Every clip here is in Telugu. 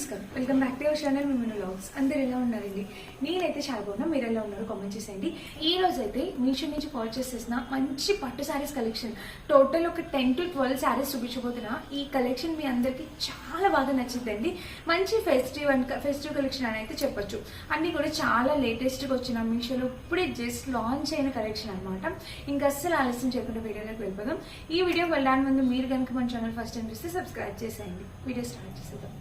నమస్కారం. Welcome back to our channel మిమ్మల్ని వ్లాగ్స్ అందరు ఎలా ఉన్నారండి? నేనైతే చాలా బాగున్నా మీరు ఎలా ఉన్నారు కామెంట్ చేసేయండి. ఈ రోజు అయితే మీషో నుంచి పర్చేస్ చేసిన మంచి పట్టు శారీస్ కలెక్షన్ టోటల్ ఒక టెన్ టు ట్వెల్వ్ శారీస్ చూపించబోతున్నా ఈ కలెక్షన్ మీ అందరికి చాలా బాగా నచ్చిందండి. మంచి ఫెస్టివ్ అండ్ ఫెస్టివ్ కలెక్షన్ అని అయితే చెప్పొచ్చు. అన్ని కూడా చాలా లేటెస్ట్గా వచ్చిన మీషోలో ఇప్పుడే జస్ట్ లాంచ్ అయిన కలెక్షన్ అనమాట ఇంకా అస్సలు ఆలస్యం చేయకుండా వీడియోలోకి వెళ్ళిపోదాం. ఈ వీడియో వెళ్ళడానికి ముందు మీరు కనుక మన ఛానల్ ఫస్ట్ టైం చూస్తే సబ్స్క్రైబ్ చేసేయండి. వీడియో స్టార్ట్ చేసేద్దాం.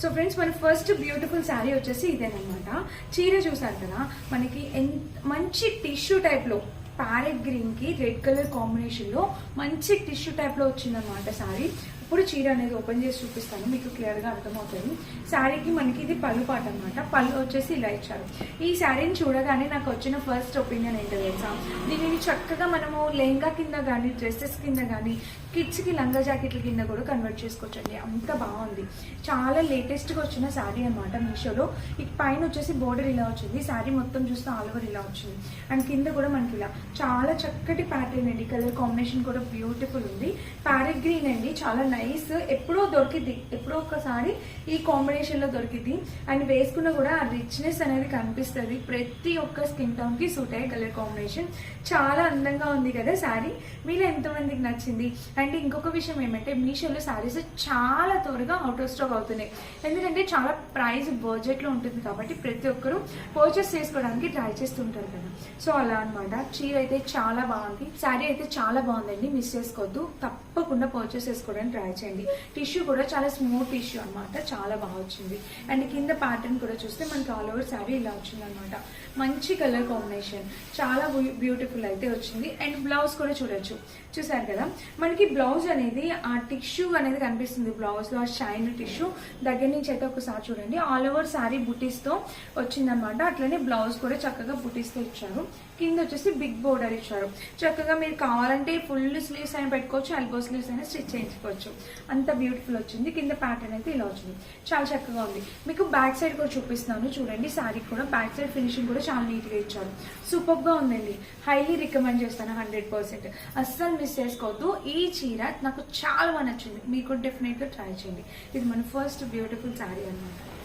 సో ఫ్రెండ్స్ మన ఫస్ట్ బ్యూటిఫుల్ శారీ వచ్చేసి ఇదేనమాట. చీర చూసారు కదా మనకి ఎంత మంచి టిష్యూ టైప్లో ప్యారెట్ గ్రీన్కి రెడ్ కలర్ కాంబినేషన్లో మంచి టిష్యూ టైప్లో వచ్చిందనమాట శారీ ఇప్పుడు చీర అనేది ఓపెన్ చేసి చూపిస్తాను మీకు క్లియర్గా అర్థమవుతుంది. శారీకి మనకి ఇది పళ్ళు పాట అనమాట పళ్ళు వచ్చేసి ఇలా ఇచ్చారు. ఈ శారీని చూడగానే నాకు వచ్చిన ఫస్ట్ ఒపీనియన్ ఏంటో తెలుసా? దీనిని చక్కగా మనము లెహంగా కింద కానీ డ్రెస్సెస్ కింద కానీ కిడ్స్కి లంగా జాకెట్ల కింద కూడా కన్వర్ట్ చేసుకోవచ్చండి. అంత బాగుంది. చాలా లేటెస్ట్గా వచ్చిన శారీ అనమాట మీషోలో. ఇక పైన వచ్చేసి బోర్డర్ ఇలా వచ్చింది. శారీ మొత్తం చూస్తే ఆల్ ఓవర్ ఇలా వచ్చింది. అండ్ కింద కూడా మనకి ఇలా చాలా చక్కటి ప్యాటర్న్ అండి. కలర్ కాంబినేషన్ కూడా బ్యూటిఫుల్ ఉంది. ప్యారెట్ గ్రీన్ అండి. చాలా నైస్ ఎప్పుడో దొరికింది ఎప్పుడో ఒకసారి ఈ కాంబినేషన్లో దొరికింది అండ్ వేసుకున్న కూడా ఆ రిచ్నెస్ అనేది కనిపిస్తుంది. ప్రతి ఒక్క స్కిన్ టోన్కి సూట్ అయ్యే కలర్ కాంబినేషన్ చాలా అందంగా ఉంది కదా శారీ. మీరు ఎంతమందికి నచ్చింది? అండ్ అండ్ ఇంకొక విషయం ఏమంటే మీషోలో శారీస్ చాలా త్వరగా అవుట్ ఆఫ్ స్టాక్ అవుతున్నాయి. ఎందుకంటే చాలా ప్రైస్ బడ్జెట్లో ఉంటుంది కాబట్టి ప్రతి ఒక్కరూ పర్చేస్ చేసుకోవడానికి ట్రై చేస్తుంటారు కదా. సో అలా అనమాట చీర అయితే చాలా బాగుంది. శారీ అయితే చాలా బాగుందండి. మిస్ చేసుకోవద్దు. తప్పకుండా పర్చేస్ చేసుకోవడానికి ట్రై చేయండి. టిష్యూ కూడా చాలా స్మూత్ టిష్యూ అనమాట చాలా బాగా వచ్చింది. అండ్ కింద ప్యాటర్న్ కూడా చూస్తే మనకి ఆల్ ఓవర్ శారీ ఇలా వచ్చింది అనమాట మంచి కలర్ కాంబినేషన్ చాలా బ్యూటిఫుల్ అయితే వచ్చింది. అండ్ బ్లౌజ్ కూడా చూడొచ్చు. చూసారు కదా? మనకి బ్లౌజ్ అనేది ఆ టిష్యూ అనేది కనిపిస్తుంది బ్లౌజ్లో ఆ షైన్ టిష్యూ. దగ్గర నుంచి అయితే ఒకసారి చూడండి. ఆల్ ఓవర్ శారీ బుటిస్తో వచ్చిందనమాట అట్లనే బ్లౌజ్ కూడా చక్కగా బుటీస్తో ఇచ్చారు. కింద వచ్చేసి బిగ్ బోర్డర్ ఇచ్చారు. చక్కగా మీరు కావాలంటే ఫుల్ స్లీవ్స్ అయినా పెట్టుకోవచ్చు ఎల్బో స్లీవ్స్ అయినా స్టిచ్ చేయించుకోవచ్చు. అంత బ్యూటిఫుల్ వచ్చింది. కింద ప్యాటర్న్ అయితే ఇలా వచ్చింది. చాలా చక్కగా ఉంది. మీకు బ్యాక్ సైడ్ కూడా చూపిస్తున్నాను. చూడండి శారీ కూడా బ్యాక్ సైడ్ ఫినిషింగ్ కూడా చాలా నీట్గా ఇచ్చారు. సూపర్గా ఉందండి. హైలీ రికమెండ్ చేస్తాను హండ్రెడ్ పర్సెంట్ అస్సలు మిస్ చేసుకోవద్దు. ఈ చీర నాకు చాలా బాగా నచ్చింది. మీకు డెఫినెట్గా ట్రై చేయండి. ఇది మన ఫస్ట్ బ్యూటిఫుల్ శారీ అనమాట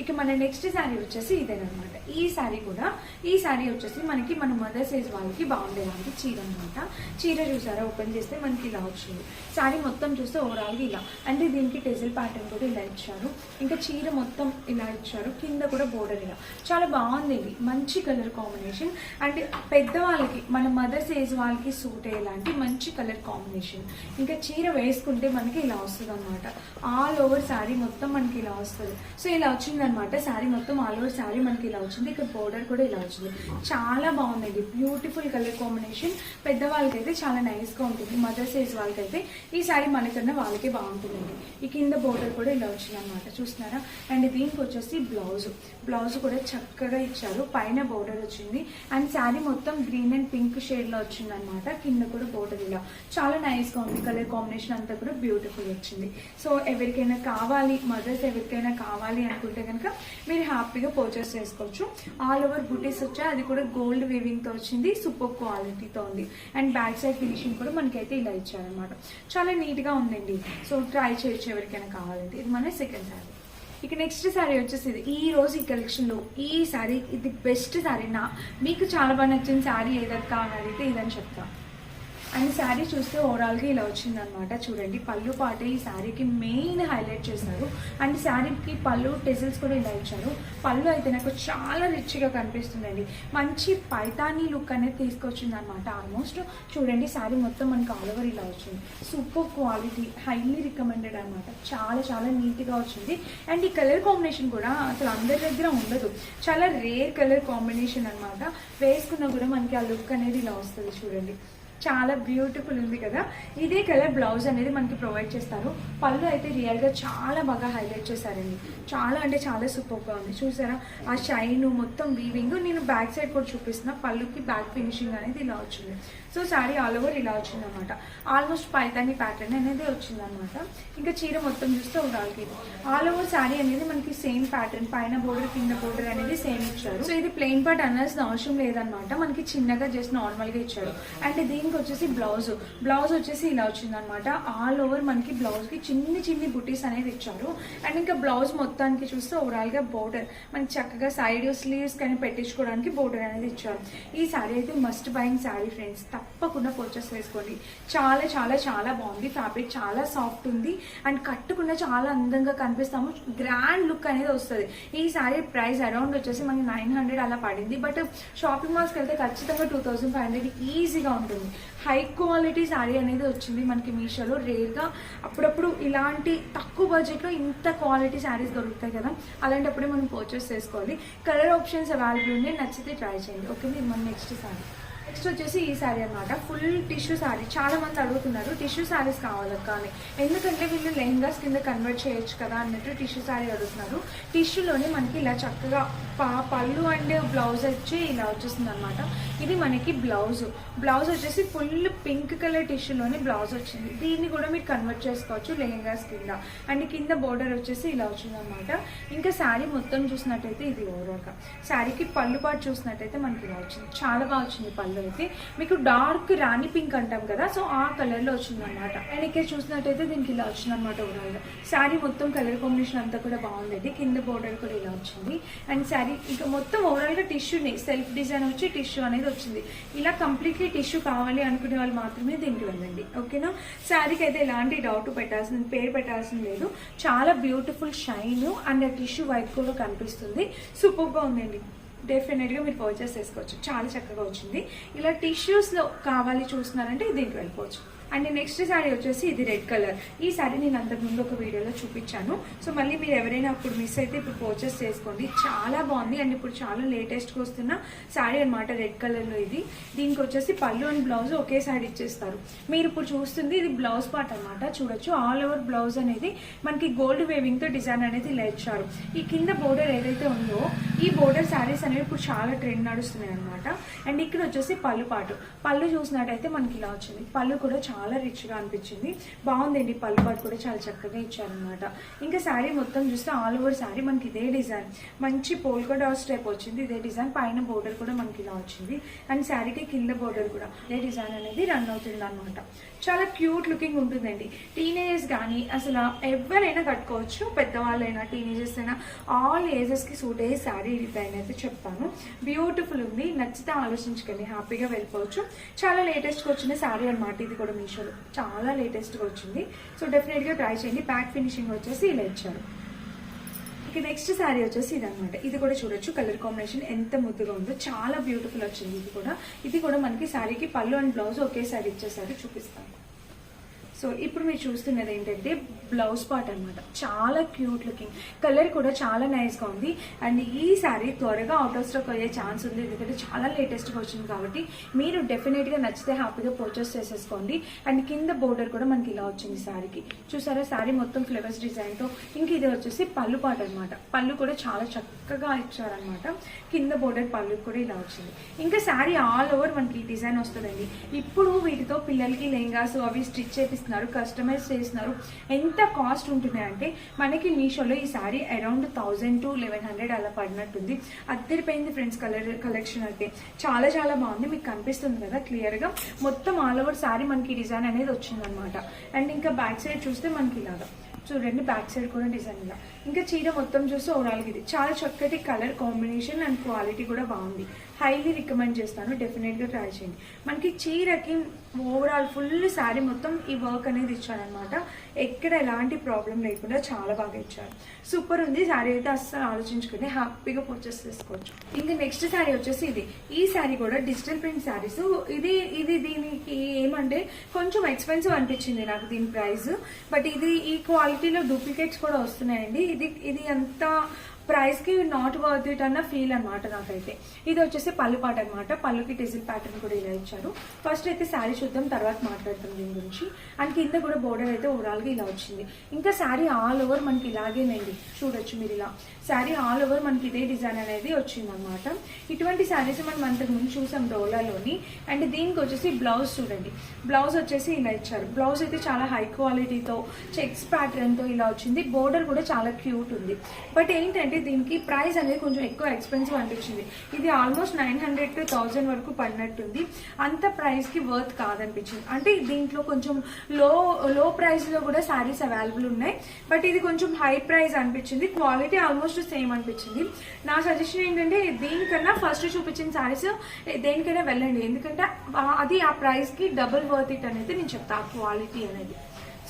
ఇక మన నెక్స్ట్ శారీ వచ్చేసి ఇదేనమాట ఈ శారీ కూడా ఈ శారీ వచ్చేసి మనకి మన మదర్ సైజ్ వాళ్ళకి బాగుండేలాంటి చీర అనమాట చీర చూసారా? ఓపెన్ చేస్తే మనకి ఇలా వచ్చింది. శారీ మొత్తం చూస్తే ఓవరాల్గా ఇలా. అంటే దీనికి టెజిల్ ప్యాటర్న్ కూడా ఇలా ఇచ్చారు. ఇంకా చీర మొత్తం ఇలా ఇచ్చారు. కింద కూడా బోర్డర్ ఇలా. చాలా బాగుంది ఇది. మంచి కలర్ కాంబినేషన్ అండ్ పెద్దవాళ్ళకి మన మదర్ సైజ్ వాళ్ళకి సూట్ అయ్యేలాంటి మంచి కలర్ కాంబినేషన్ ఇంకా చీర వేసుకుంటే మనకి ఇలా వస్తుంది అనమాట ఆల్ ఓవర్ శారీ మొత్తం మనకి ఇలా వస్తుంది. సో ఇలా వచ్చింది అనమాట శారీ మొత్తం ఆల్ ఓవర్ శారీ మనకి ఇలా వచ్చింది. ఇక్కడ బోర్డర్ కూడా ఇలా వచ్చింది. చాలా బాగుందండి. బ్యూటిఫుల్ కలర్ కాంబినేషన్ పెద్దవాళ్ళకైతే చాలా నైస్గా ఉంటుంది. మదర్ సైజ్ వాళ్ళకైతే ఈ శారీ మనకన్నా వాళ్ళకే బాగుంటుందండి. ఈ కింద బోర్డర్ కూడా ఇలా వచ్చింది అనమాట చూస్తున్నారా? అండ్ దీనికి వచ్చేసి బ్లౌజ్ బ్లౌజ్ కూడా చక్కగా ఇచ్చారు. పైన బోర్డర్ వచ్చింది. అండ్ శారీ మొత్తం గ్రీన్ అండ్ పింక్ షేడ్లో వచ్చింది అనమాట కింద కూడా బోర్డర్ ఇలా. చాలా నైస్గా ఉంది. కలర్ కాంబినేషన్ అంతా కూడా బ్యూటిఫుల్ వచ్చింది. సో ఎవరికైనా కావాలి మదర్స్ ఎవరికైనా కావాలి అనుకుంటే కనుక మీరు హ్యాపీగా పర్చేస్ చేసుకోవచ్చు. ఆల్ ఓవర్ బుటీస్ వచ్చాయి. అది కూడా గోల్డ్ వీవింగ్తో వచ్చింది. సూపర్ క్వాలిటీతో ఉంది. అండ్ బ్యాక్ సైడ్ ఫినిషింగ్ కూడా మనకైతే ఇలా ఇచ్చారనమాట చాలా నీట్గా ఉందండి. సో ట్రై చేయొచ్చు ఎవరికైనా కావాలంటే. ఇది మన సెకండ్ శారీ ఇక నెక్స్ట్ శారీ వచ్చేసి ఇది ఈ రోజు ఈ కలెక్షన్లో ఈ శారీ ఇది బెస్ట్ శారీ నా. మీకు చాలా బాగా నచ్చిన శారీ ఏదైనా కావాలైతే ఇదని చెప్తాను అండ్ శారీ చూస్తే ఓవరాల్గా ఇలా వచ్చిందనమాట చూడండి పళ్ళు పాటే ఈ శారీకి మెయిన్ హైలైట్ చేశారు. అండ్ శారీకి పళ్ళు టెజిల్స్ కూడా ఇలా ఇచ్చారు. పళ్ళు అయితే నాకు చాలా రిచ్గా కనిపిస్తుందండి. మంచి పైతానీ లుక్ అనేది తీసుకొచ్చింది అనమాట ఆల్మోస్ట్ చూడండి శారీ మొత్తం మనకి ఆల్ ఓవర్ ఇలా వచ్చింది. సూపర్ క్వాలిటీ హైలీ రికమెండెడ్ అనమాట చాలా చాలా నీట్గా వచ్చింది. అండ్ ఈ కలర్ కాంబినేషన్ కూడా అసలు అందరి దగ్గర ఉండదు. చాలా రేర్ కలర్ కాంబినేషన్ అనమాట వేసుకున్నా కూడా మనకి ఆ లుక్ అనేది ఇలా వస్తుంది చూడండి. చాలా బ్యూటిఫుల్ ఉంది కదా. ఇదే కలర్ బ్లౌజ్ అనేది మనకి ప్రొవైడ్ చేస్తారు. పళ్ళు అయితే రియల్గా చాలా బాగా హైలైట్ చేశారండి. చాలా అంటే చాలా సూపర్గా ఉంది. చూసారా? ఆ షైన్ మొత్తం వీవింగ్ నేను బ్యాక్ సైడ్ కూడా చూపిస్తున్నా. పళ్ళుకి బ్యాక్ ఫినిషింగ్ అనేది ఇలా వచ్చింది. సో శారీ ఆల్ ఓవర్ ఇలా వచ్చింది అనమాట ఆల్మోస్ట్ పైతాని ప్యాటర్న్ అనేది వచ్చిందనమాట ఇంకా చీర మొత్తం చూస్తే ఓవరాల్కి ఆల్ ఓవర్ శారీ అనేది మనకి సేమ్ ప్యాటర్న్ పైన బోర్డర్ కింద బోర్డర్ అనేది సేమ్ ఇచ్చారు. సో ఇది ప్లెయిన్ పార్ట్ అనాల్సిన అవసరం లేదనమాట మనకి చిన్నగా జస్ట్ నార్మల్గా ఇచ్చారు. అండ్ దీని ఇంకొచ్చేసి బ్లౌజ్. బ్లౌజ్ వచ్చేసి ఇలా వచ్చింది అనమాట ఆల్ ఓవర్ మనకి బ్లౌజ్కి చిన్ని చిన్ని బుటీస్ అనేది ఇచ్చారు అండ్ ఇంకా బ్లౌజ్ మొత్తానికి చూస్తే ఓవరాల్గా బోర్డర్. మనకి చక్కగా సైడ్ స్లీవ్స్ కానీ పెట్టించుకోవడానికి బోర్డర్ అనేది ఇచ్చారు. ఈ శారీ అయితే మస్ట్ బయింగ్ శారీ ఫ్రెండ్స్ తప్పకుండా పర్చేస్ చేసుకోండి. చాలా చాలా చాలా బాగుంది. ఫ్యాబ్రిక్ చాలా సాఫ్ట్ ఉంది. అండ్ కట్టుకున్న చాలా అందంగా కనిపిస్తాము. గ్రాండ్ లుక్ అనేది వస్తుంది. ఈ శారీ ప్రైస్ అరౌండ్ వచ్చేసి మనకి నైన్ హండ్రెడ్ అలా పడింది. బట్ షాపింగ్ మాల్స్కి వెళ్తే ఖచ్చితంగా టూ థౌసండ్ ఫైవ్ హండ్రెడ్ ఈజీగా ఉంటుంది. హై క్వాలిటీ శారీ అనేది వచ్చింది మనకి మీషోలో. రేర్గా అప్పుడప్పుడు ఇలాంటి తక్కువ బడ్జెట్లో ఇంత క్వాలిటీ శారీస్ దొరుకుతాయి కదా. అలాంటప్పుడే మనం పర్చేస్ చేసుకోవాలి. కలర్ ఆప్షన్స్ అవైలబుల్ ఉన్నాయి నచ్చితే ట్రై చేయండి. ఓకే ఇది మన నెక్స్ట్ శారీ నెక్స్ట్ వచ్చేసి ఈ శారీ అన్నమాట. ఫుల్ టిష్యూ శారీ చాలా మంది అడుగుతున్నారు టిష్యూ శారీస్ కావాలక్క కానీ ఎందుకంటే వీళ్ళు లెహంగాస్ కింద కన్వర్ట్ చేయొచ్చు కదా అన్నట్టు టిష్యూ శారీ అడుగుతున్నారు. టిష్యూలోనే మనకి ఇలా చక్కగా పా పళ్ళు అండ్ బ్లౌజ్ వచ్చి ఇలా వచ్చేస్తుంది అనమాట ఇది మనకి బ్లౌజ్ బ్లౌజ్ వచ్చేసి ఫుల్ పింక్ కలర్ టిష్యూలోనే బ్లౌజ్ వచ్చింది. దీన్ని కూడా మీరు కన్వర్ట్ చేసుకోవచ్చు లెహంగాస్ కింద. అండ్ కింద బోర్డర్ వచ్చేసి ఇలా వచ్చింది అనమాట ఇంకా శారీ మొత్తం చూసినట్టయితే ఇది ఓవరాల్గా శారీకి పళ్ళు పాటు చూసినట్టయితే మనకి ఇలా వచ్చింది. చాలా బాగా వచ్చింది పళ్ళు. అయితే మీకు డార్క్ రాణి పింక్ అంటాం కదా సో ఆ కలర్లో వచ్చింది అండ్ ఇక్కడ చూసినట్టయితే దీనికి ఇలా వచ్చింది అనమాట ఓవరాల్గా శారీ మొత్తం కలర్ కాంబినేషన్ అంతా కూడా బాగుందండి. కింద బోర్డర్ కూడా ఇలా వచ్చింది. అండ్ శారీ ఇక మొత్తం ఓవరాల్గా టిష్యూని సెల్ఫ్ డిజైన్ వచ్చి టిష్యూ అనేది వచ్చింది. ఇలా కంప్లీట్లీ టిష్యూ కావాలి అనుకునే వాళ్ళు మాత్రమే దీనికి వెళ్ళండి. ఓకేనా? శారీకి అయితే ఎలాంటి డౌట్ పెట్టాల్సిన పేరు పెట్టాల్సిన లేదు. చాలా beautiful shine and tissue white కూడా కనిపిస్తుంది. సూపర్గా ఉందండి. డెఫినెట్గా మీరు పర్చేస్ చేసుకోవచ్చు. చాలా చక్కగా వచ్చింది. ఇలా టిష్యూస్లో కావాలి చూస్తున్నారంటే దీనికి వెళ్ళిపోవచ్చు. అండ్ నెక్స్ట్ శారీ వచ్చేసి ఇది రెడ్ కలర్. ఈ శారీ నేను అంతకుముందు ఒక వీడియోలో చూపించాను. సో మళ్ళీ మీరు ఎవరైనా అప్పుడు మిస్ అయితే ఇప్పుడు పర్చేస్ చేసుకోండి. చాలా బాగుంది. అండ్ ఇప్పుడు చాలా లేటెస్ట్గా వస్తున్న శారీ అనమాట రెడ్ కలర్లో ఇది. దీనికి వచ్చేసి పళ్ళు అండ్ బ్లౌజ్ ఒకే సైడ్ ఇచ్చేస్తారు. మీరు ఇప్పుడు చూస్తుంది ఇది బ్లౌజ్ పార్ట్ అనమాట చూడొచ్చు. ఆల్ ఓవర్ బ్లౌజ్ అనేది మనకి గోల్డ్ వేవింగ్తో డిజైన్ అనేది లేచారు ఈ కింద బోర్డర్ ఏదైతే ఉందో ఈ బోర్డర్ శారీస్ అనేవి ఇప్పుడు చాలా ట్రెండ్ నడుస్తున్నాయి అనమాట అండ్ ఇక్కడ వచ్చేసి పళ్ళు పాటు పళ్ళు చూసినట్టయితే మనకి ఇలా వచ్చింది. పళ్ళు కూడా చాలా చాలా రిచ్గా అనిపించింది. బాగుందండి పళ్ళు పాటు కూడా చాలా చక్కగా ఇచ్చారనమాట ఇంకా శారీ మొత్తం చూస్తే ఆల్ ఓవర్ శారీ మనకి ఇదే డిజైన్ మంచి పోల్కో డాట్స్ టైప్ వచ్చింది ఇదే డిజైన్ పైన బోర్డర్ కూడా మనకి ఇలా వచ్చింది. అండ్ శారీకి కింద బోర్డర్ కూడా ఇదే డిజైన్ అనేది రన్ అవుతుంది అనమాట చాలా క్యూట్ లుకింగ్ ఉంటుందండి. టీనేజర్స్ కానీ అసలు ఎవరైనా కట్టుకోవచ్చు పెద్దవాళ్ళైనా టీనేజర్స్ అయినా ఆల్ ఏజెస్కి సూట్ అయ్యే శారీ డిజైన్ అయితే చెప్తాను. బ్యూటిఫుల్ ఉంది నచ్చితే ఆలోచించుకోండి హ్యాపీగా వెళ్ళిపోవచ్చు. చాలా లేటెస్ట్గా వచ్చిన శారీ అనమాట ఇది కూడా మీషోలో చాలా లేటెస్ట్గా వచ్చింది. సో డెఫినెట్గా ట్రై చేయండి. ప్యాక్ ఫినిషింగ్ వచ్చేసి ఇలా ఇచ్చారు. ఇక నెక్స్ట్ శారీ వచ్చేసి ఇది ఇది కూడా చూడొచ్చు. కలర్ కాంబినేషన్ ఎంత ముద్దుగా ఉందో. చాలా బ్యూటిఫుల్ వచ్చింది ఇది కూడా. ఇది కూడా మనకి శారీకి పళ్ళు అండ్ బ్లౌజ్ ఒకేసారి ఇచ్చేసారి చూపిస్తాను. సో ఇప్పుడు మీరు చూస్తున్నది ఏంటంటే బ్లౌజ్ పార్ట్ అనమాట చాలా క్యూట్ లుకింగ్ కలర్ కూడా చాలా నైస్గా ఉంది. అండ్ ఈ శారీ త్వరగా అవుట్ ఆఫ్ స్టాక్ అయ్యే ఛాన్స్ ఉంది. ఎందుకంటే చాలా లేటెస్ట్గా వచ్చింది కాబట్టి మీరు డెఫినెట్గా నచ్చితే హ్యాపీగా పర్చేస్ చేసేసుకోండి. అండ్ కింద బోర్డర్ కూడా మనకి ఇలా వచ్చింది శారీకి చూసారా? శారీ మొత్తం ఫ్లవర్స్ డిజైన్తో ఇంక ఇది వచ్చేసి పళ్ళు పాట అనమాట పళ్ళు కూడా చాలా చక్కగా ఇచ్చారనమాట కింద బోర్డర్ పళ్ళు కూడా ఇలా వచ్చింది. ఇంకా శారీ ఆల్ ఓవర్ మనకి ఈ డిజైన్ వస్తుందండి. ఇప్పుడు వీటితో పిల్లలకి లెహంగాస్ అవి స్టిచ్ చేస్తున్నారు కస్టమైజ్ చేస్తున్నారు. ఎంత కాస్ట్ ఉంటున్నాయంటే మనకి మీషోలో ఈ sari around thousand to eleven hundred అలా పడినట్టుంది. అద్దరిపోయింది ఫ్రెండ్స్ కలర్ కలెక్షన్ అయితే. చాలా చాలా బాగుంది. మీకు కనిపిస్తుంది కదా క్లియర్గా. మొత్తం ఆల్ ఓవర్ శారీ మనకి డిజైన్ అనేది వచ్చిందనమాట అండ్ ఇంకా బ్యాక్ సైడ్ చూస్తే మనకి ఇలాగా. చూడండి బ్యాక్ సైడ్ కూడా డిజైన్ ఇలా. ఇంకా చీర మొత్తం చూస్తే ఓవరాల్గా ఇది. చాలా చక్కటి కలర్ కాంబినేషన్ అండ్ క్వాలిటీ కూడా బాగుంది. హైలీ రికమెండ్ చేస్తాను. డెఫినెట్గా ట్రై చేయండి. మనకి చీరకి ఓవరాల్ ఫుల్ శారీ మొత్తం ఈ వర్క్ అనేది ఇచ్చారనమాట ఎక్కడ ఎలాంటి ప్రాబ్లం లేకుండా చాలా బాగా ఇచ్చారు. సూపర్ ఉంది. శారీ అయితే అస్సలు ఆలోచించుకుని హ్యాపీగా పర్చేస్ చేసుకోవచ్చు. ఇంకా నెక్స్ట్ శారీ వచ్చేసి ఇది. ఈ శారీ కూడా డిజిటల్ ప్రింట్ శారీస్ ఇది ఇది దీనికి ఏమంటే కొంచెం ఎక్స్పెన్సివ్ అనిపించింది నాకు దీని ప్రైస్ బట్ ఇది ఈ క్వాలిటీలో డూప్లికేట్స్ కూడా వస్తున్నాయండి. ఇది ఇది అంతా ప్రైస్కి నాట్ వర్త్ ఇట్ అన్న ఫీల్ అనమాట నాకైతే. ఇది వచ్చేసి పళ్ళు పాట అనమాట పళ్ళుకి డిజిల్ ప్యాటర్న్ కూడా ఇలా ఇచ్చారు. ఫస్ట్ అయితే శారీ చూద్దాం తర్వాత మాట్లాడతాం దీని గురించి. అండ్ కింద కూడా బోర్డర్ అయితే ఓవరాల్గా ఇలా వచ్చింది. ఇంకా శారీ ఆల్ ఓవర్ మనకి ఇలాగేనండి. చూడొచ్చు మీరు ఇలా. శారీ ఆల్ ఓవర్ మనకి ఇదే డిజైన్ అనేది వచ్చిందనమాట ఇటువంటి శారీస్ మనం అంతకుముందు చూసాం డోలాలోని అండ్ దీనికి వచ్చేసి బ్లౌజ్ చూడండి. బ్లౌజ్ వచ్చేసి ఇలా ఇచ్చారు. బ్లౌజ్ అయితే చాలా హై క్వాలిటీతో చెక్స్ ప్యాటర్న్తో ఇలా వచ్చింది. బోర్డర్ కూడా చాలా క్యూట్ ఉంది. బట్ ఏంటంటే దీనికి ప్రైస్ అనేది కొంచెం ఎక్కువ ఎక్స్పెన్సివ్ అనిపించింది. ఇది almost nine hundred to thousand వరకు పడినట్టుంది. అంత ప్రైస్కి వర్త్ కాదనిపించింది. అంటే దీంట్లో కొంచెం లో లో ప్రైస్లో కూడా శారీస్ అవైలబుల్ ఉన్నాయి. బట్ ఇది కొంచెం హై ప్రైస్ అనిపించింది. క్వాలిటీ ఆల్మోస్ట్ సేమ్ అనిపించింది నా సజెషన్ ఏంటంటే దీనికన్నా ఫస్ట్ చూపించిన శారీస్ దేనికైనా వెళ్ళండి. ఎందుకంటే అది ఆ ప్రైస్కి డబుల్ వర్త్ ఇట్ అనేది నేను చెప్తాను ఆ క్వాలిటీ అనేది.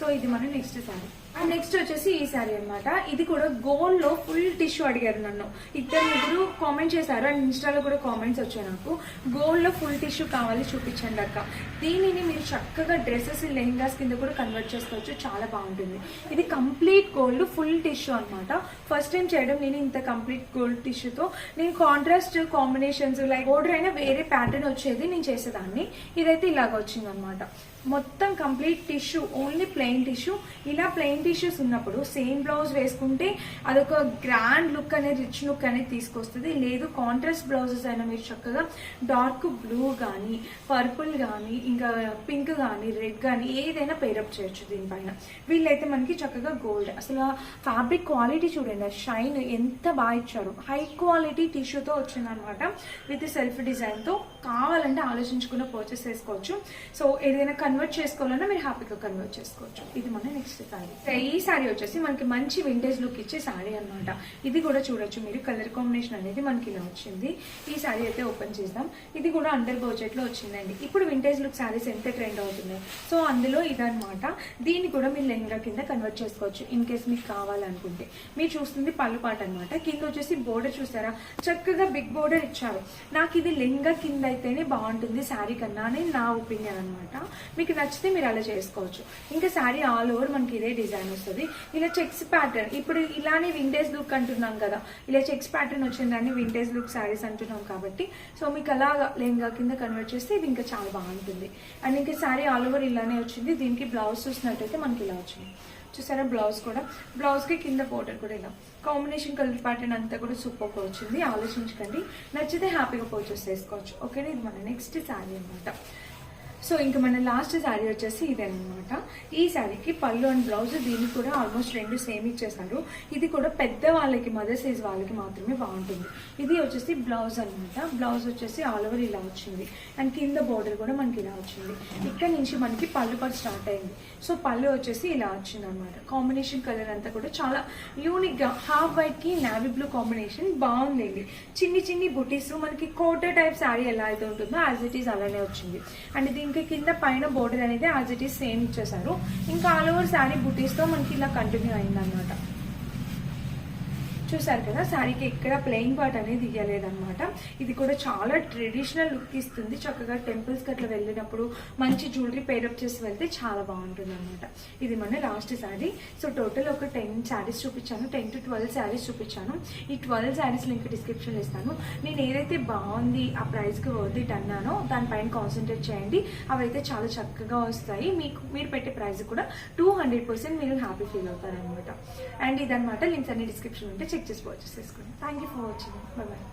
సో ఇది మన నెక్స్ట్ శారీ అండ్ నెక్స్ట్ వచ్చేసి ఈ శారీ అనమాట ఇది కూడా గోల్డ్లో ఫుల్ టిష్యూ అడిగారు నన్ను. ఇద్దరు ముగ్గురు కామెంట్ చేశారు అండ్ ఇన్స్టాలో కూడా కామెంట్స్ వచ్చాయి నాకు. గోల్డ్లో ఫుల్ టిష్యూ కావాలి చూపించండి అక్క. దీనిని మీరు చక్కగా డ్రెస్సెస్ లెహంగాస్ కింద కూడా కన్వర్ట్ చేసుకోవచ్చు. చాలా బాగుంటుంది. ఇది కంప్లీట్ గోల్డ్ ఫుల్ టిష్యూ అనమాట ఫస్ట్ టైం చేయడం నేను ఇంత కంప్లీట్ గోల్డ్ టిష్యూతో నేను కాంట్రాస్ట్ కాంబినేషన్స్ లైక్ ఓడర్ అయినా వేరే ప్యాటర్న్ వచ్చేది నేను చేసేదాన్ని. ఇదైతే ఇలాగ వచ్చింది అనమాట మొత్తం complete tissue only plain tissue ఇలా ప్లెయిన్ టిష్యూస్ ఉన్నప్పుడు సేమ్ బ్లౌజ్ వేసుకుంటే అదొక గ్రాండ్ లుక్ అనేది రిచ్ లుక్ అనేది తీసుకొస్తుంది. లేదు కాంట్రాస్ట్ బ్లౌజెస్ అయినా మీరు చక్కగా డార్క్ బ్లూ కానీ పర్పుల్ కానీ ఇంకా పింక్ కానీ రెడ్ కానీ ఏదైనా పేరప్ చేయొచ్చు దీనిపైన. వీళ్ళైతే మనకి చక్కగా గోల్డ్ అసలు ఫ్యాబ్రిక్ క్వాలిటీ చూడండి షైన్ ఎంత బాగా ఇచ్చారు. హై క్వాలిటీ టిష్యూతో వచ్చిందనమాట. విత్ సెల్ఫ్ డిజైన్తో కావాలంటే ఆలోచించుకున్న పర్చేస్ చేసుకోవచ్చు. సో ఏదైనా కన్వర్ట్ చేసుకోవాలన్నా మీరు హ్యాపీగా కన్వర్ట్ చేసుకోవచ్చు. ఇది మన నెక్స్ట్ సారీ ఈ శారీ వచ్చేసి మనకి మంచి వింటేజ్ లుక్ ఇచ్చే శారీ అన్నమాట. ఇది కూడా చూడొచ్చు మీరు. కలర్ కాంబినేషన్ అనేది మనకి ఇలా వచ్చింది. ఈ శారీ అయితే ఓపెన్ చేద్దాం. ఇది కూడా అండర్ బడ్జెట్లో వచ్చిందండి. ఇప్పుడు వింటేజ్ లుక్ శారీస్ ఎంత ట్రెండ్ అవుతున్నాయి? సో అందులో ఇదనమాట దీన్ని కూడా మీరు లెహంగా కింద కన్వర్ట్ చేసుకోవచ్చు. ఇన్ కేస్ మీకు కావాలనుకుంటే. మీరు చూస్తుంది పళ్ళు పాట అనమాట కింద వచ్చేసి బోర్డర్ చూసారా? చక్కగా బిగ్ బోర్డర్ ఇచ్చారు. నాకు ఇది లెహంగా కింద అయితేనే బాగుంటుంది శారీ కన్నా అని నా ఒపీనియన్ అనమాట మీకు నచ్చితే మీరు అలా చేసుకోవచ్చు. ఇంకా శారీ ఆల్ ఓవర్ మనకి ఇదే డిజైన్ వస్తుంది. ఇలా చెక్స్ ప్యాటర్న్ ఇప్పుడు ఇలానే వింటేజ్ లుక్ అంటున్నాం కదా. ఇలా చెక్స్ ప్యాటర్న్ వచ్చిందని వింటేజ్ లుక్ శారీస్ అంటున్నాం కాబట్టి సో మీకు అలా లెహంగా కింద కన్వర్ట్ చేస్తే ఇది ఇంకా చాలా బాగుంటుంది. అండ్ ఇంకా శారీ ఆల్ ఓవర్ ఇలానే వచ్చింది. దీనికి బ్లౌజ్ చూసినట్టయితే మనకి ఇలా వచ్చింది. చూసారా బ్లౌజ్ కూడా? బ్లౌజ్కి కింద బోర్డర్ కూడా ఇలా. కాంబినేషన్ కలర్ ప్యాటర్న్ అంతా కూడా సూపర్ వచ్చింది. ఆలోచించకండి. నచ్చితే హ్యాపీగా పర్చేస్ చేసుకోవచ్చు. ఓకేనా ఇది మన నెక్స్ట్ శారీ అనమాట సో ఇంకా మన లాస్ట్ శారీ వచ్చేసి ఇదేనమాట ఈ శారీకి పళ్ళు అండ్ బ్లౌజ్ దీనికి కూడా ఆల్మోస్ట్ రెండు సేమ్ ఇచ్చేసారు ఇది కూడా పెద్ద వాళ్ళకి మదర్ సైజ్ వాళ్ళకి మాత్రమే బాగుంటుంది. ఇది వచ్చేసి బ్లౌజ్ అన్నమాట. బ్లౌజ్ వచ్చేసి ఆల్ ఓవర్ ఇలా వచ్చింది. అండ్ కింద బోర్డర్ కూడా మనకి ఇలా వచ్చింది. ఇక్కడ నుంచి మనకి పళ్ళు పట్టు స్టార్ట్ అయింది. సో పళ్ళు వచ్చేసి ఇలా వచ్చింది అనమాట కాంబినేషన్ కలర్ అంతా కూడా చాలా యూనిక్గా హాఫ్ వైట్కి నావీ బ్లూ కాంబినేషన్ బాగుందండి. చిన్ని చిన్ని బుటీస్ మనకి కోట టైప్ శారీ ఎలా అయితే ఉంటుందో యాజ్ ఇట్ ఈస్ అలానే వచ్చింది. అండ్ దీనికి కింద పైన బోర్డర్ అనేది యాజ్ ఇట్ ఈస్ సేమ్ ఇచ్చేసారు ఇంకా ఆల్ ఓవర్ శారీ బుటీస్తో మనకి ఇలా కంటిన్యూ అయింది అనమాట చూసారు కదా శారీకి ఎక్కడ ప్లెయిన్ పార్ట్ అనేది ఇవ్వలేదన్నమాట ఇది కూడా చాలా ట్రెడిషనల్ లుక్ ఇస్తుంది. చక్కగా టెంపుల్స్కి అట్లా వెళ్ళినప్పుడు మంచి జ్యువెలరీ పేరప్ చేసి వెళ్తే చాలా బాగుంటుంది అనమాట ఇది మన లాస్ట్ శారీ. సో టోటల్ ఒక టెన్ శారీస్ చూపించాను. టెన్ టు ట్వెల్వ్ శారీస్ చూపించాను. ఈ ట్వెల్వ్ శారీస్ లింక్ డిస్క్రిప్షన్ ఇస్తాను. నేను ఏదైతే బాగుంది ఆ ప్రైస్కి కి అన్నానో దానిపైన కాన్సన్ట్రేట్ చేయండి. అవైతే చాలా చక్కగా వస్తాయి. మీకు మీరు పెట్టే ప్రైస్ కూడా టూ హండ్రెడ్ పర్సెంట్ మీరు హ్యాపీ ఫీల్ అవుతారు అనమాట అండ్ ఇదనమాట లింక్స్ అన్ని డిస్క్రిప్షన్ ఉంటే చెక్ చేసి పర్చేస్ చేసుకోండి thank you for watching bye bye